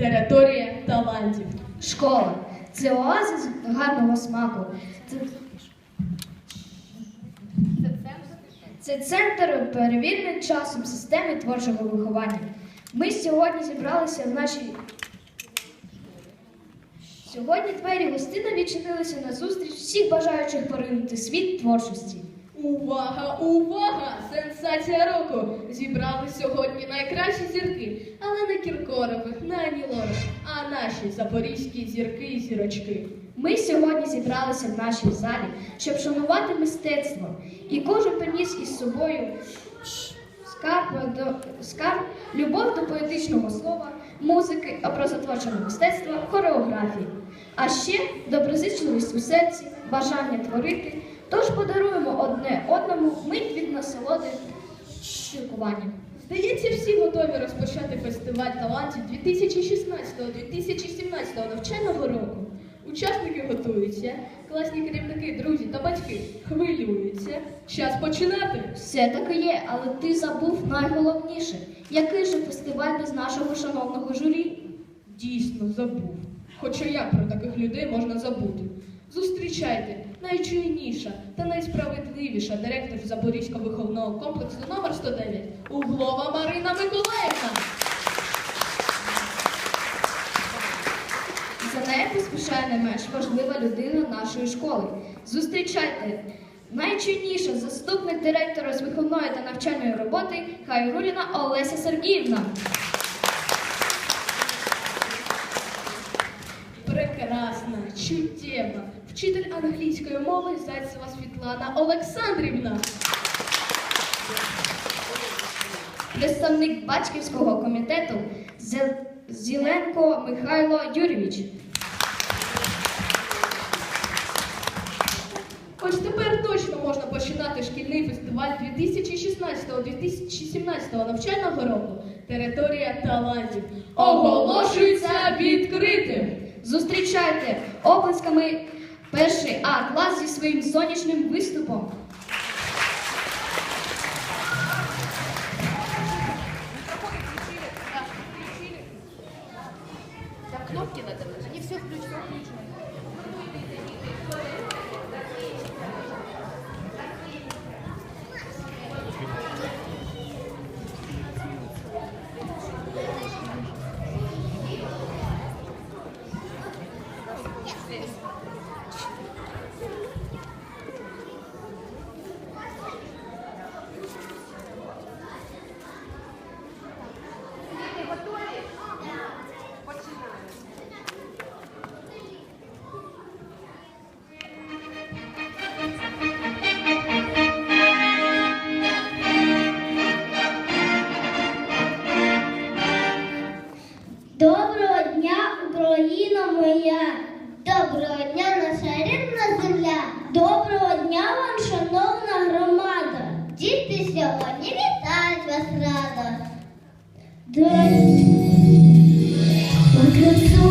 Територія талантів. Школа це оазис гарного смаку. Це, це центр перевірений часом системи творчого виховання. Ми сьогодні зібралися в нашій. Сьогодні двері гостина відчинилися на зустріч всіх бажаючих поринути світ творчості. Увага, увага! Сенсація року! Зібрали сьогодні найкращі зірки, але не Кіркорових, не Анілових, а наші запорізькі зірки і зірочки. Ми сьогодні зібралися в нашій залі, щоб шанувати мистецтво, і кожен приніс із собою скарб, до, скарб, любов до поетичного слова, музики, образотворчого мистецтва, хореографії, а ще доброзичливість у серці, бажання творити. Тож подаруємо одне одному мить від насолоди спілкування. Здається, всі готові розпочати фестиваль талантів 2016-2017 навчального року. Учасники готуються, класні керівники, друзі та батьки хвилюються. Час починати. Все таки є, але ти забув найголовніше. Який же фестиваль без нашого шановного журі? Дійсно забув. Хоча як про таких людей можна забути? Зустрічайте найчуйніша та найсправедливіша директор Запорізького виховного комплексу номер 109 Углова Марина Миколаївна. За нею поспішає не менш важлива людина нашої школи. Зустрічайте найчинніша заступник директора з виховної та навчальної роботи Хайруліна Олеся Сергіївна. Прекрасна, чуттєва, вчитель англійської мови Зайцева Світлана Олександрівна. Представник батьківського комітету Зіленко Михайло Юрійович. Ось тепер точно можна починати шкільний фестиваль 2016-2017 навчального року. Територія талантів оголошується відкритим. Зустрічайте оплесками перший А клас зі своїм сонячним виступом. Кнопки надо, они все включены. What could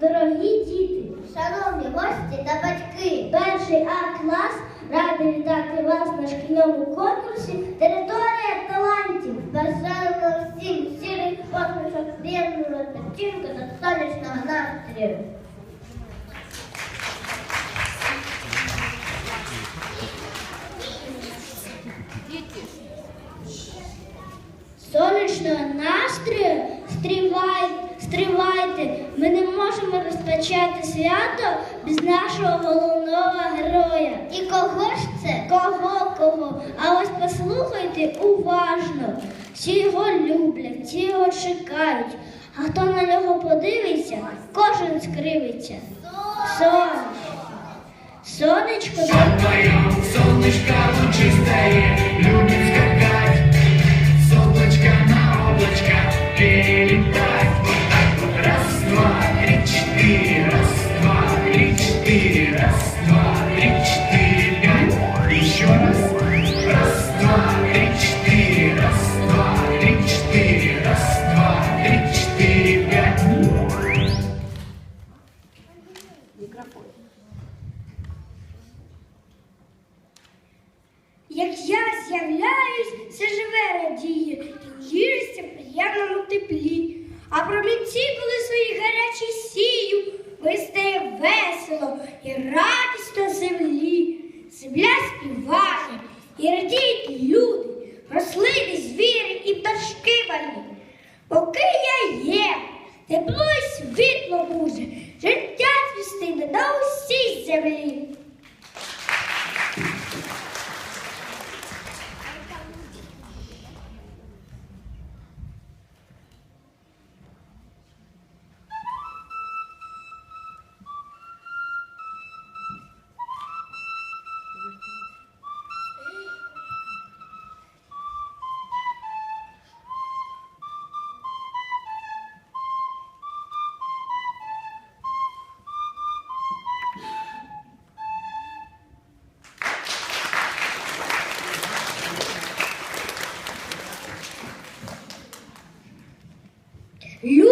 Дорогі діти, шановні гості та батьки, перший А клас радий вітати вас на шкільному конкурсі Територія талантів. Бажаємо всім сірих посмішок, приємного відпочинку та сонячного настрою. Дети, Сонячного настрою стривайте, стривайте. Ми не можемо розпочати свято без нашого головного героя. І кого ж це? Кого кого? А ось послухайте уважно. Всі його люблять, всі його чекають. А хто на нього подивиться, кожен скривиться. Сонечко. Сонечко. Вдвоем солнышко лучистое Любит скакать С облачка на облачко Перелетать коли свої гарячі сію, вистає весело і радісно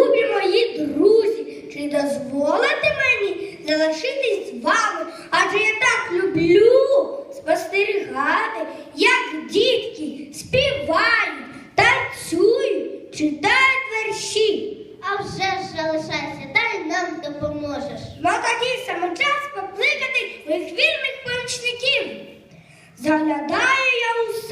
Любі мої друзі, чи дозволите мені залишитись з вами? Адже я так люблю спостерігати, як дітки співають, танцюють, читають вірші. А вже ж залишайся, дай нам допоможеш. Ну тоді саме час покликати моїх вірних помічників. Заглядаю я у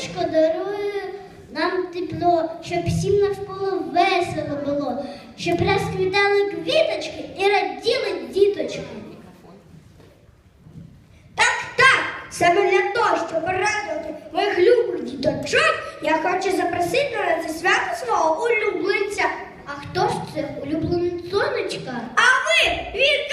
Сонечко дарує нам тепло, щоб всім навколо весело було, щоб розквітали квіточки і раділи діточки. Так, так, саме для того, щоб радувати моїх любих діточок, я хочу запросити на це свято свого улюбленця. А хто ж це улюбленець сонечка? А ви він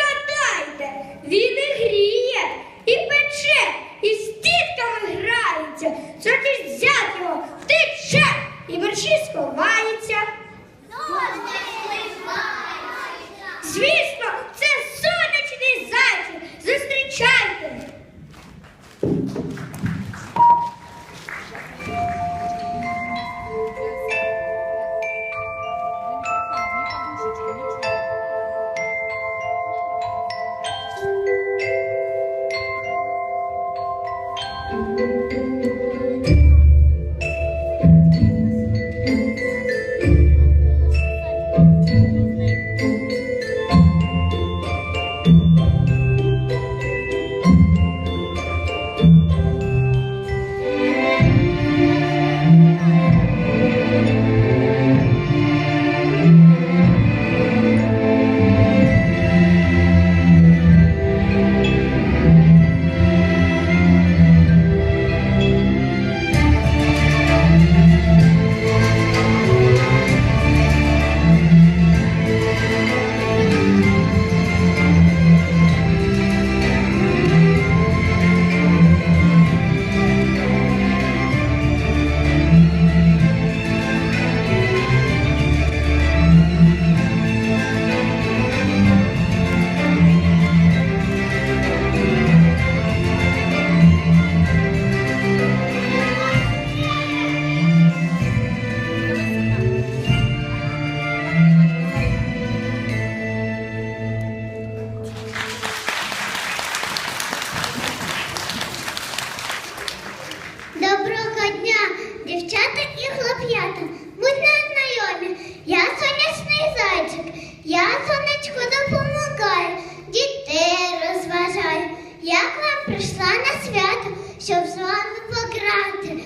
зайчик. Я сонечку допомагаю, дітей розважаю. Я к вам прийшла на свято, щоб з вами пограти.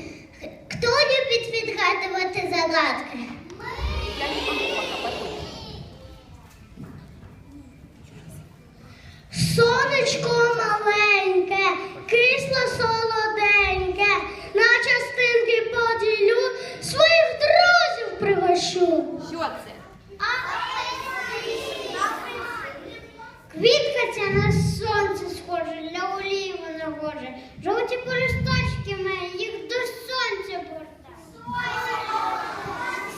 Хто любить відгадувати загадки? Сонечко маленьке, кисло солоденьке, на частинки поділю, своїх друзів пригощу. Що це? Квітка на сонце схоже, для олії вона гоже. Жовті полісточки має, їх до сонця борта.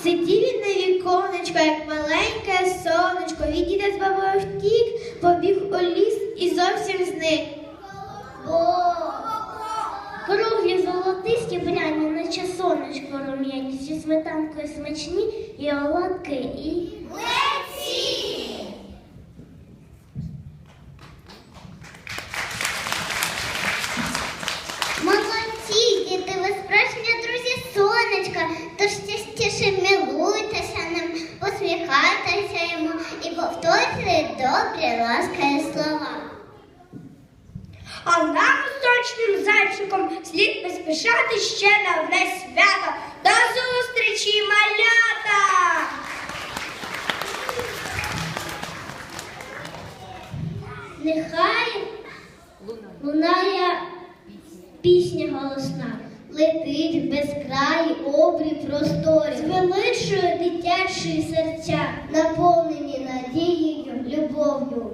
Сидів він на віконечко, як маленьке сонечко, від діда з бабою втік, побіг у ліс і зовсім зник. Круглі золотисті пряні, наче сонечко рум'яні, зі сметанкою смачні і оладки, і... Молодці, діти, ви справжні друзі сонечка, тож частіше милуйтеся ним, посміхайтеся йому і повторюйте добрі ласкаві слова. А нам сочним зайчиком слід поспішати ще на одне свято. До зустрічі, малята! Нехай лунає пісня голосна, летить без краї обрій просторі, звеличує дитячі серця, наповнені надією, любов'ю